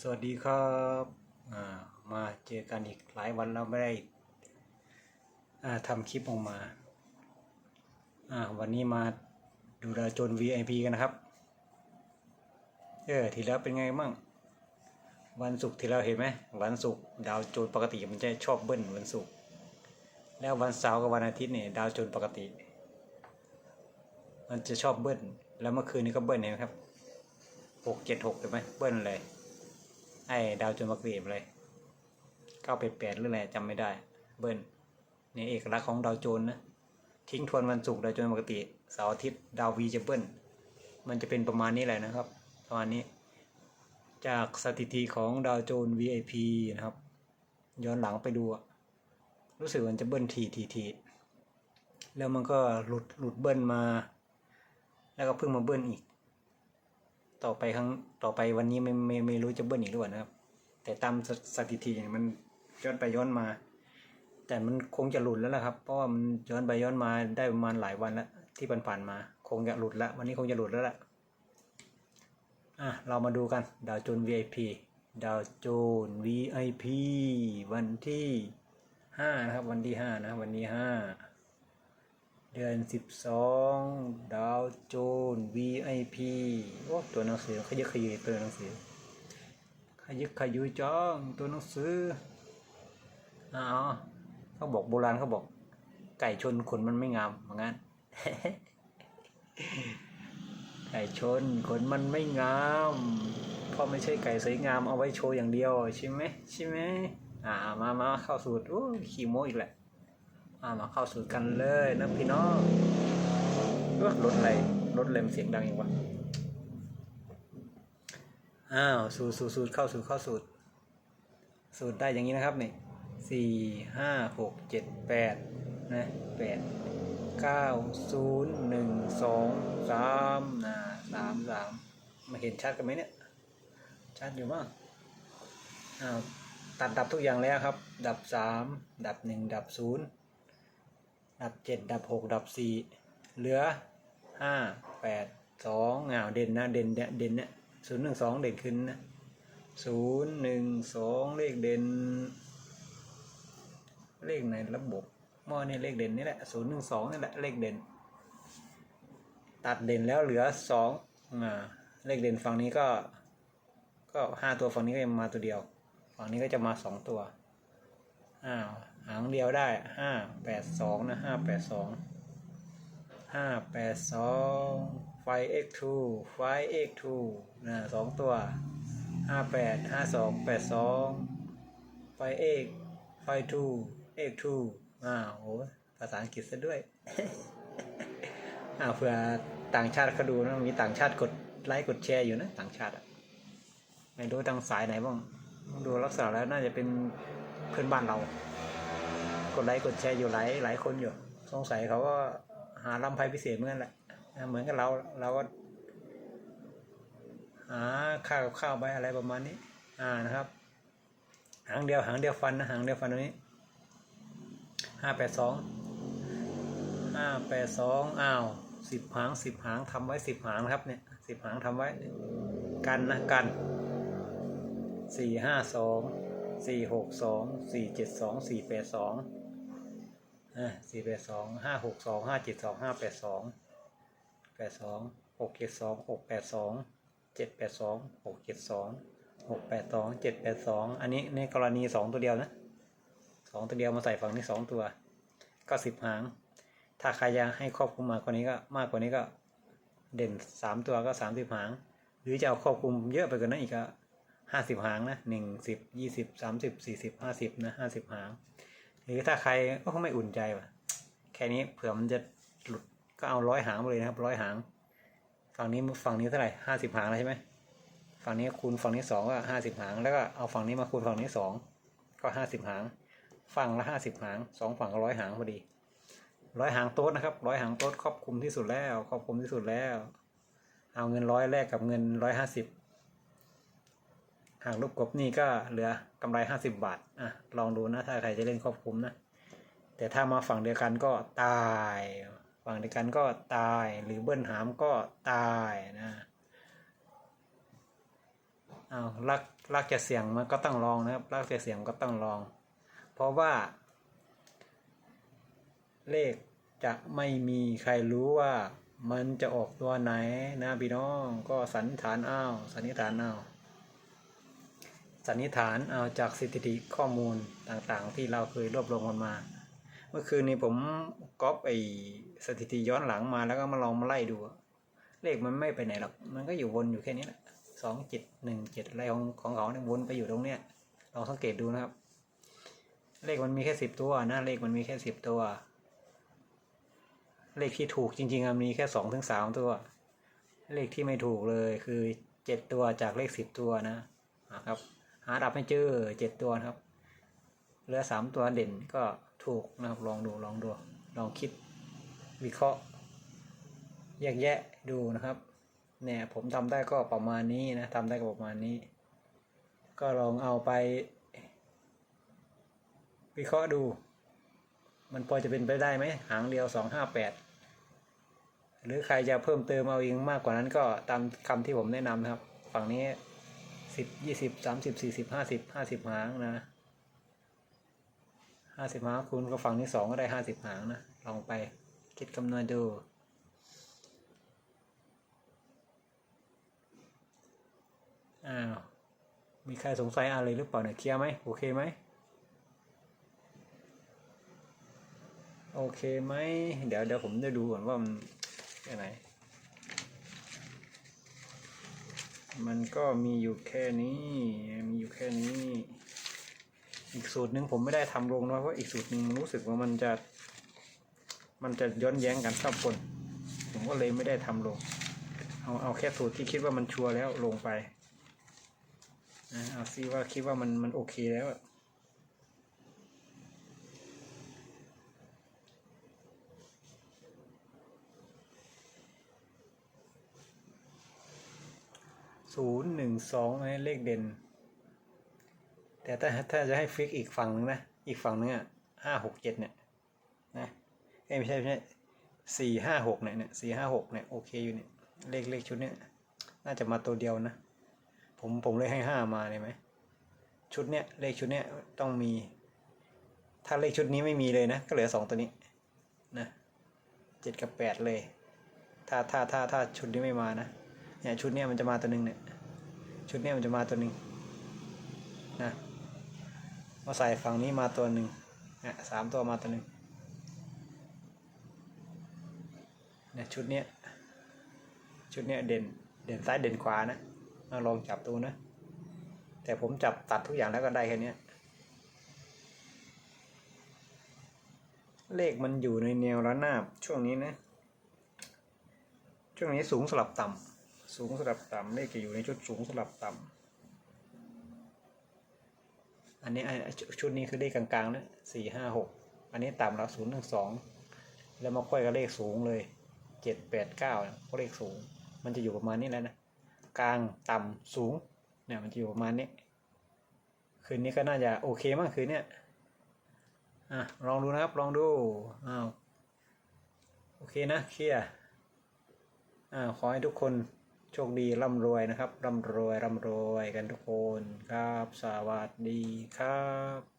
สวัสดีครับมาเจอกันอีกหลายวันแล้วไม่ได้ทำคลิปออกมาวันนี้มาดูดาวโจน VIP กันนะครับ เออทีแล้วเป็นไงมั่งวันศุกร์ที่เราเห็นไหมวันศุกร์ดาวโจนปกติมันจะชอบเบิ้ลวันศุกร์แล้ววันเสาร์กับวันอาทิตย์เนี่ยดาวโจนปกติ มันจะชอบเบิ้ลแล้วเมื่อคืนนี้ก็เบิ้ลเห็นไหมครับหกเจ็ดหกเห็นไหมเบิ้ลเลย ไอ้ดาวจนมักรีบเลยเก้าแปดแปดหรืออะไรจำไม่ได้ เบิ้ลนี่เอกลักษณ์ของดาวโจนนะทิ้งทวนวันศุกร์ดาวโจนปกติเสาร์อาทิตย์ดาววีจะเบิ้ลมันจะเป็นประมาณนี้แหละนะครับประมาณนี้ จากสถิติของดาวโจน VIP นะครับ ย้อนหลังไปดู รู้สึกมันจะเบิ้ลทีทีทีแล้วมันก็หลุดหลุดเบิ้ลมา แล้วก็เพิ่งมาเบิ้ลอีก ต่อไปครั้งต่อไปวันนี้ไม่ไม่ไม่รู้จะเบิ้ลอีกหรือเปล่านะครับ แต่ตามสถิติเนี่ยมันย้อนไปย้อนมา แต่มันคงจะหลุดแล้วล่ะครับ เพราะว่ามันย้อนไปย้อนมาได้ประมาณหลายวันแล้วที่ผ่านๆมา คงจะหลุดแล้ววันนี้คงจะหลุดแล้วล่ะอะเรามาดูกันดาวโจน VIP ดาวโจน VIP วันที่ห้านะครับวันที่ห้านะวันที่ห้า เดือนสิบสองดาวโจน VIP โอ้ตัวหนังสือขยึกขยือตัวหนังสือขยึกขยือจ้องตัวหนังสืออ๋อเขาบอกโบราณเขาบอก ไก่ชนขนมันไม่งามเหมือนกันไก่ชนขนมันไม่งามเพราะไม่ใช่ไก่สวยงามเอาไว้โชว์อย่างเดียวใช่ไหมใช่ไหมอ่ามามาเข้าสูตรโอ้ขี้โม้อีกแหละ อ่ามาเข้าสู่กันเลยนะพี่น้องเออรถอะไรรถอะไรมันเสียงดังอย่างวะอ้าวสูตรสูตรสูตรเข้าสูตรเข้าสูตร สูตรได้อย่างนี้นะครับนี่สี่ห้าหกเจ็ดแปดนะแปดเก้าศูนย์หนึ่งสองสามนะสามสามมาเห็นชัดกันไหมเนี่ย ชัดอยู่มั้งอ้าวตัดดับทุกอย่างแล้วครับ ดับสามดับหนึ่งดับศูนย์ ดับเจ็ดดับหกดับสี่เหลือห้าแปดสองอ้าเด่นนะเด่นเนี่ยเด่นเนี่ยศูนย์หนึ่งสองเด่นขึ้นนะศูนย์หนึ่งสองเลขเด่น เลขในระบบหม้อนี่เลขเด่นนี่แหละศูนย์หนึ่งสองนี่แหละเลขเด่น ตัดเด่นแล้วเหลือสองอ่าเลขเด่นฝั่งนี้ก็ ก็ห้าตัวฝั่งนี้ก็มาตัวเดียว ฝั่งนี้ก็จะมาสองตัวอ้าว หางเดียวได้ห้าแปดสองนะห้าแปดสองห้าแปดสองไฟ x 2 ไฟ x 2 นะสองตัวห้าแปดห้าสองแปดสองไฟ x ไฟ 2 x 2 อ้าวโหภาษาอังกฤษซะด้วยอ้าวเผื่อต่างชาติเขาดูนะมีต่างชาติกดไลค์กดแชร์อยู่นะ ต่างชาติอะไม่รู้ทางสายไหนบ้างดูลักษณะแล้วน่าจะเป็นเพื่อนบ้านเรา กดไลค์กดแชร์อยู่หลายหลายคนอยู่ สงสัยเขาก็หาลำไพพิเศษเหมือนกันแหละเหมือนกับเราเราก็หาข้าวกับข้าวไปอะไรประมาณนี้ อ่านะครับ หางเดียวหางเดียวฟันนะหางเดียวฟันตรงนี้ห้าแปดสองห้าแปดสองอ้าวสิบหางสิบหางทำไว้สิบหางนะครับเนี่ยสิบหางทำไว้กันนะกันสี่ห้าสอง สี่หกสองสี่เจ็ดสองสี่แปดสองอ่าสี่แปดสองห้าหกสองห้าเจ็ดสองห้าแปดสองแปดสองหกเจ็ดสองหกแปดสองเจ็ดแปดสองหกเจ็ดสองหกแปดสองเจ็ดแปดสองอันนี้ในกรณีสองตัวเดียวนะสองตัวเดียวมาใส่ฝั่งนี้สองตัวก็สิบหาง ถ้าใครอยากให้ครอบคลุมมากกว่านี้ก็มากกว่านี้ก็เด่นสามตัวก็สามสิบหาง หรือจะเอาครอบคลุมเยอะไปกว่านั้นอีกก็ ห้าสิบหางนะหนึ่งสิบยี่สิบสามสิบสี่สิบห้าสิบนะห้าสิบหาง หรือถ้าใครก็คงไม่อุ่นใจว่ะ แค่นี้เผื่อมันจะหลุดก็เอาร้อยหางไปเลยนะครับร้อยหาง ฝั่งนี้ฝั่งนี้เท่าไหร่ห้าสิบหางแล้วใช่ไหมฝั่งนี้คูณฝั่งนี้สองก็ห้าสิบหาง แล้วก็เอาฝั่งนี้มาคูณฝั่งนี้สองก็ห้าสิบหาง ฝั่งละห้าสิบหางสองฝั่งก็ร้อยหางพอดีร้อยหางโต๊ดนะครับร้อยหางโต๊ดครอบคลุมที่สุดแล้ว ครอบคลุมที่สุดแล้ว เอาเงินร้อยแลกกับเงินร้อยห้าสิบ หากลูกกบนี่ก็เหลือกำไรห้าสิบบาทอะลองดูนะถ้าใครจะเล่นครอบคุมนะ แต่ถ้ามาฝั่งเดียวกันก็ตาย ฝั่งเดียวกันก็ตายหรือเบิ้ลหามก็ตายนะเอารักรักจะเสี่ยงมันก็ต้องลองนะครับรักจะเสี่ยงก็ต้องลอง เพราะว่า เลขจะไม่มีใครรู้ว่ามันจะออกตัวไหนนะพี่น้องก็สันนิษฐานเอาสันนิษฐานเอา สันนิษฐานเอาจากสถิติข้อมูลต่างๆ ที่เราเคยรวบรวมกันมา เมื่อคืนนี้ผมก๊อปไอสถิติย้อนหลังมาแล้วก็มาลองมาไล่ดู เลขมันไม่ไปไหนหรอก มันก็อยู่วนอยู่แค่นี้แหละสองเจ็ดหนึ่งเจ็ดอะไรของของเขาเนี่ยวนไปอยู่ตรงเนี้ยลองสังเกตดูนะครับ เลขมันมีแค่สิบตัวนะเลขมันมีแค่สิบตัว เลขที่ถูกจริงๆอะมีแค่สองถึงสามตัว เลขที่ไม่ถูกเลยคือเจ็ดตัวจากเลขสิบตัวนะนะครับ หาดับไม่เจอเจ็ดตัวนะครับ เหลือสามตัวเด่นก็ถูกนะครับ ลองดูลองดู ลองคิดวิเคราะห์แยกแยะดูนะครับ เนี่ยผมทำได้ก็ประมาณนี้นะทำได้ก็ประมาณนี้ ก็ลองเอาไป วิเคราะห์ดู มันพอจะเป็นไปได้ไหมหางเดียวสองห้าแปดหรือใครจะเพิ่มเติมเอาเองมากกว่านั้นก็ตามคำที่ผมแนะนำนะครับ ฝั่งนี้ สิบยี่สิบสามสิบสี่สิบห้าสิบห้าสิบหางนะห้าสิบหางคูณกับฝั่งที่สองก็ได้ห้าสิบหางนะ ลองไปคิดคำนวณดูอ้าวมีใครสงสัยอะไรหรือเปล่าเนี่ยเคลียร์ไหมโอเคไหมโอเคไหมเดี๋ยวเดี๋ยวผมจะดูก่อนว่ามันแค่ไหน มันก็มีอยู่แค่นี้ มีอยู่แค่นี้ อีกสูตรหนึ่งผมไม่ได้ทำลงนะเพราะอีกสูตรหนึ่งรู้สึกว่ามันจะ มันจะย้อนแย้งกันครับคน ผมก็เลยไม่ได้ทำลง เอาเอาแค่สูตรที่คิดว่ามันชัวร์แล้วลงไปนะเอาซิว่าคิดว่ามันมันโอเคแล้ว ศูนย์หนึ่งสองเลขเด่น แต่ถ้าถ้าจะให้ฟิกอีกฝั่งหนึงนะ อีกฝั่งหนึงอะห้าหกเจ็ดเนี่ยนะไม่ใช่ไม่ใช่สี่ห้าหกเนี่ยเนี่ยสี่ห้าหกเนี่ยโอเคอยู่เนี่ยเลขเลขชุดเนี้ยน่าจะมาตัวเดียวนะ ผมผมเลยให้ห้ามาเลยไหมชุดเนี้ยเลขชุดเนี้ยต้องมี ถ้าเลขชุดนี้ไม่มีเลยนะ ก็เหลือสองตัวนี้นะเจ็ดกับแปดเลย ถ้าถ้าถ้าถ้าชุดนี้ไม่มานะ เนี่ยชุดเนี้ยมันจะมาตัวหนึ่งเนี่ย ชุดเนี้ยมันจะมาตัวหนึ่งนะ มาใส่ฝั่งนี้มาตัวหนึ่งเนี่ยสามตัวมาตัวหนึ่งเนี่ยชุดเนี้ย ชุดเนี้ยเด่น เด่นซ้ายเด่นขวานะเอาลองจับดูนะ แต่ผมจับตัดทุกอย่างแล้วก็ได้แค่นี้เลขมันอยู่ในแนวระนาบช่วงนี้นะ ช่วงนี้สูงสลับต่ำ สูงสลับต่ำเลขจะอยู่ในชุดสูงสลับต่ำอันนี้ชุดนี้คือเลขกลางๆนะสี่ห้าหกอันนี้ต่ำแล้วศูนย์หนึ่งสองแล้วมาค่อยกับเลขสูงเลยเจ็ดแปดเก้าก็เลขสูง มันจะอยู่ประมาณนี้แหล้วนะกลางต่ำสูงเนี่ยมันจะอยู่ประมาณนี้คืนนี้ก็น่าจะโอเคมากคืนเนี้ยอะลองดูนะครับลองดูอ้าวโอเคนะเคลียร์อ่าขอให้ทุกคน โชคดีร่ำรวยนะครับร่ำรวยร่ำรวยกันทุกคนครับ สวัสดีครับ